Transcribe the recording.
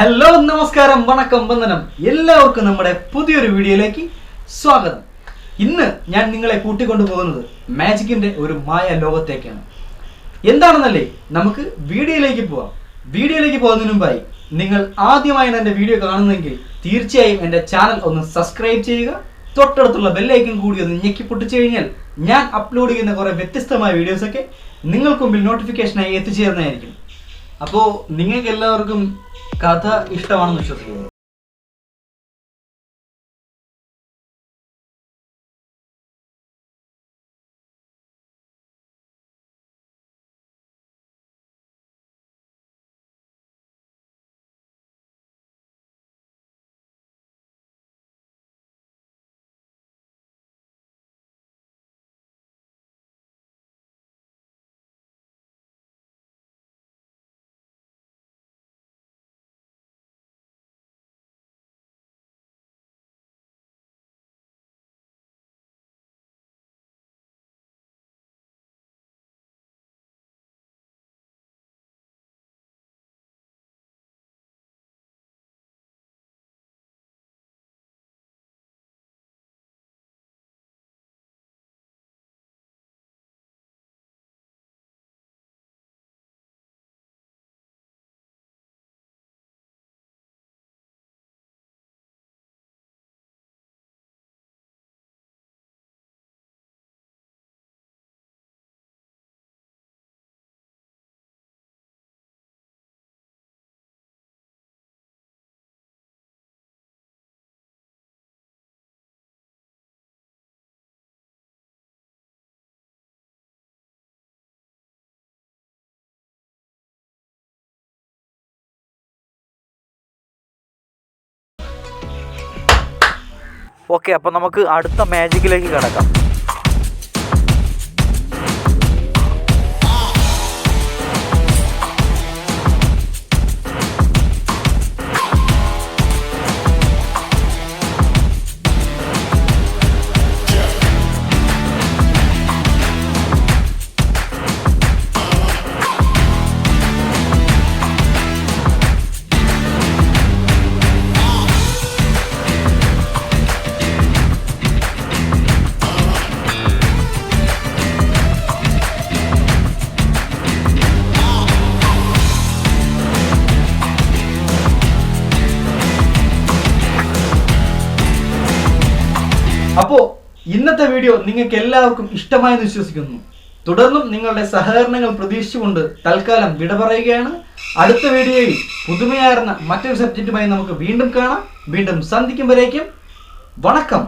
Hello നമസ്കാരം വണക്കം വന്ദനം. എല്ലാവർക്കും നമ്മുടെ പുതിയൊരു വീഡിയോയിലേക്ക് സ്വാഗതം. ഇന്ന് ഞാൻ നിങ്ങളെ കൂട്ടിക്കൊണ്ടു പോകുന്നത് മാജിക്കിന്റെ ഒരു മായ ലോകത്തേക്കാണ്. എന്താണെന്നല്ലേ? നമുക്ക് വീഡിയോയിലേക്ക് പോവാം. വീഡിയോയിലേക്ക് പോകുന്നതിന് മുമ്പായി നിങ്ങൾ ആദ്യമായി എന്റെ വീഡിയോ കാണുന്നെങ്കിൽ തീർച്ചയായും എന്റെ ചാനൽ ഒന്ന് സബ്സ്ക്രൈബ് ചെയ്യുക. തൊട്ടടുത്തുള്ള ബെല്ലൈക്കൻ കൂടി ഒന്ന് ഞെക്കി പൊട്ടിച്ചു കഴിഞ്ഞാൽ ഞാൻ അപ്ലോഡ് ചെയ്യുന്ന കുറേ വ്യത്യസ്തമായ വീഡിയോസൊക്കെ നിങ്ങൾക്ക് മുമ്പിൽ നോട്ടിഫിക്കേഷനായി എത്തിച്ചേരുന്നതായിരിക്കും അപ്പോൾ നിങ്ങൾക്ക് എല്ലാവർക്കും കഥ ഇഷ്ടമാണെന്ന് വിശ്വസിക്കുന്നു. ഓക്കെ അപ്പോൾ നമുക്ക് അടുത്ത മാജിക്കിലേക്ക് കിടക്കാം. അപ്പോ ഇന്നത്തെ വീഡിയോ നിങ്ങൾക്ക് എല്ലാവർക്കും ഇഷ്ടമായെന്ന് വിശ്വസിക്കുന്നു. തുടർന്നും നിങ്ങളുടെ സഹകരണങ്ങൾ പ്രതീക്ഷിച്ചുകൊണ്ട് തൽക്കാലം വിട പറയുകയാണ്. അടുത്ത വീഡിയോയിൽ പുതുമയാർന്ന മറ്റൊരു സബ്ജക്റ്റുമായി നമുക്ക് വീണ്ടും കാണാം. വീണ്ടും സന്ധിക്കും വരേക്കും വണക്കം.